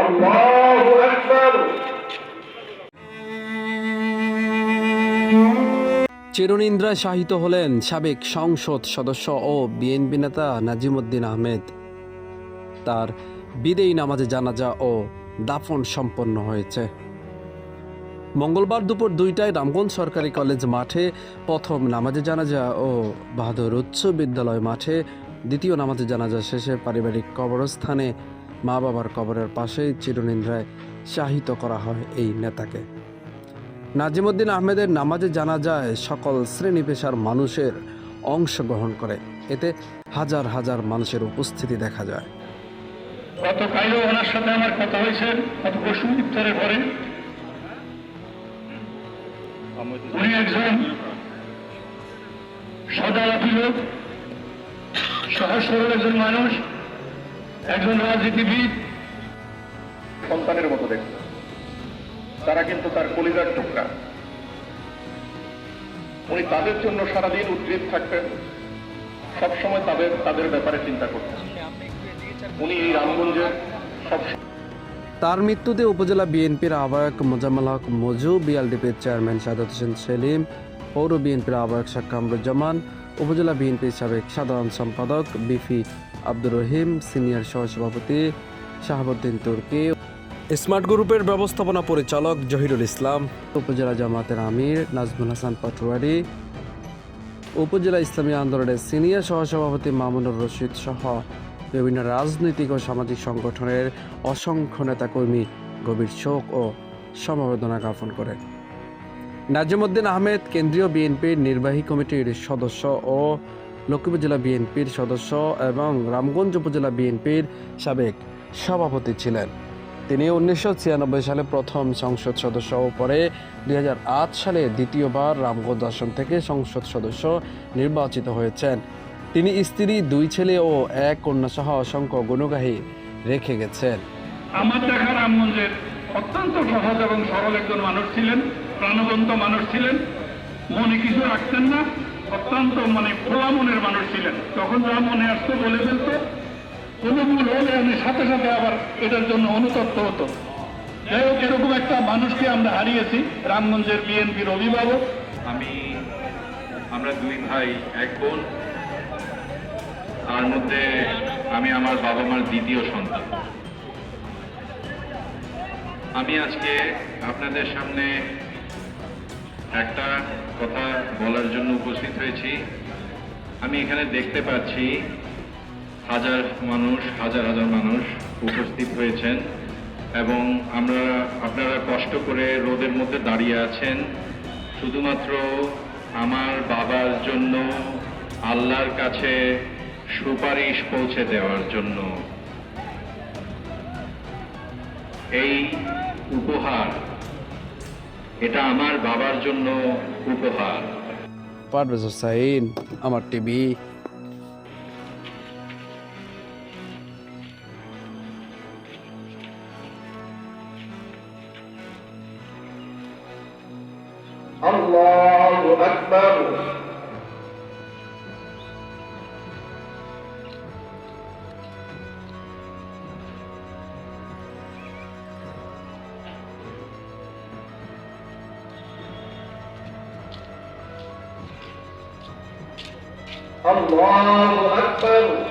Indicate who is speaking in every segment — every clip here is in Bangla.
Speaker 1: আল্লাহু
Speaker 2: চিরনিন্দ্রায় শাহিত হলেন সাবেক সংসদ সদস্য ও বিএনপি নেতা নাজিমুদ্দিন আহমেদ। তার বিদেয়ী নামাজে জানাজা ও দাফন সম্পন্ন হয়েছে। মঙ্গলবার দুপুর দুইটায় রামগঞ্জ সরকারি কলেজ মাঠে প্রথম নামাজে জানাজা ও বাহাদুর উচ্চ বিদ্যালয় মাঠে দ্বিতীয় নামাজে জানাজা শেষে পারিবারিক কবরস্থানে মা বাবার কবরের পাশেই চিরনিন্দ্রায় শাহিত করা হয় এই নেতাকে। নাজিমুদ্দিন আহমেদের নামাজে জানা যায় সকল শ্রেণি পেশার মানুষের অংশগ্রহণ করে। এতে হাজার হাজার মানুষের উপস্থিতি দেখা যায়।
Speaker 3: গতকালও ওনার সাথে আমার কথা হয়েছে গত পরশু ইফতারের পরে? উনি একজন সদালাপী লোক সহজ সরল একজন মানুষ। একজন রাজনীতিবিদ।
Speaker 1: সন্তানের মতো দেখত। তারা কিন্তু তার কলিজার টুকরা। উনি তাদের জন্য সারাদিন উদ্গ্রীব থাকতেন। সবসময় তাদের তাদের ব্যাপারে চিন্তা করতেন। উনি এই রামগঞ্জের সব
Speaker 2: তার মৃত্যুতে উপজেলা বিএনপির আহ্বায়ক মোজাম্মেল হক মজু বিএলডিপির চেয়ারম্যান সাদাত হোসেন সেলিম পৌর বিএনপির আহ্বায়ক শাহ কামরুজ্জামান উপজেলা বিএনপির সাবেক সাধারণ সম্পাদক বিফি আব্দুর রহিম সিনিয়র সহসভাপতি শাহাবুদ্দিন তুর্কি। স্মার্ট গ্রুপের ব্যবস্থাপনা পরিচালক জহিরুল ইসলাম। উপজেলা জামাতের আমির নাজমুল হাসান পাটোয়ারি। উপজেলা ইসলামী আন্দোলনের সিনিয়র সহসভাপতি মামুনুর রশিদ সহ বিভিন্ন রাজনৈতিক ও সামাজিক সংগঠনের অসংখ্য নেতাকর্মী গভীর শোক ও সমবেদনা জ্ঞাপন করে নাজিমুদ্দিন আহমেদ কেন্দ্রীয় বিএনপির নির্বাহী কমিটির সদস্য ও লক্ষ্মীপুর জেলা বিএনপির সদস্য এবং রামগঞ্জ উপজেলা বিএনপির সাবেক সভাপতি ছিলেন। তিনি উনিশশো ছিয়ানব্বই সালে প্রথম সংসদ সদস্য ও পরে দু হাজার আট সালে দ্বিতীয়বার রামগঞ্জ আসন থেকে সংসদ সদস্য নির্বাচিত হয়েছেন। তিনি স্ত্রী, দুই ছেলে ও এক কন্যা সহ অসংখ্য গুণগাহী রেখে গেছেন।
Speaker 3: আমার দেখা রামগঞ্জের অত্যন্ত সহজ এবং সরল একজন মানুষ ছিলেন, প্রাণবন্ত মানুষ ছিলেন। মনে কিছু রাখতেন না। অত্যন্ত মানে খোলা মনের মানুষ ছিলেন। তখন যা মনে আসতো বলে ফেলতো। কোনো ভুল হলে উনি সাথে সাথে আবার এটার জন্য অনুতপ্ত হতো। যাই হোক, এরকম একটা মানুষকে আমরা হারিয়েছি, রামগঞ্জের বিএনপির অভিভাবক।
Speaker 4: আমি, আমরা দুই ভাই, এক বোন। তার মধ্যে আমি আমার বাবা মার দ্বিতীয় সন্তান। আমি আজকে আপনাদের সামনে একটা কথা বলার জন্য উপস্থিত হয়েছি। আমি এখানে দেখতে পাচ্ছি হাজার মানুষ, হাজার হাজার মানুষ উপস্থিত হয়েছেন এবং আমরা আপনারা কষ্ট করে রোদের মধ্যে দাঁড়িয়ে আছেন। শুধুমাত্র আমার বাবার জন্য, আল্লাহর কাছে সুপারিশ পৌঁছে দেওয়ার জন্য। এই উপহার এটা আমার বাবার জন্য উপহার
Speaker 2: পারভেজ হোসাইন আমার টিভি
Speaker 1: الله أكبر الله أكبر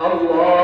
Speaker 1: الله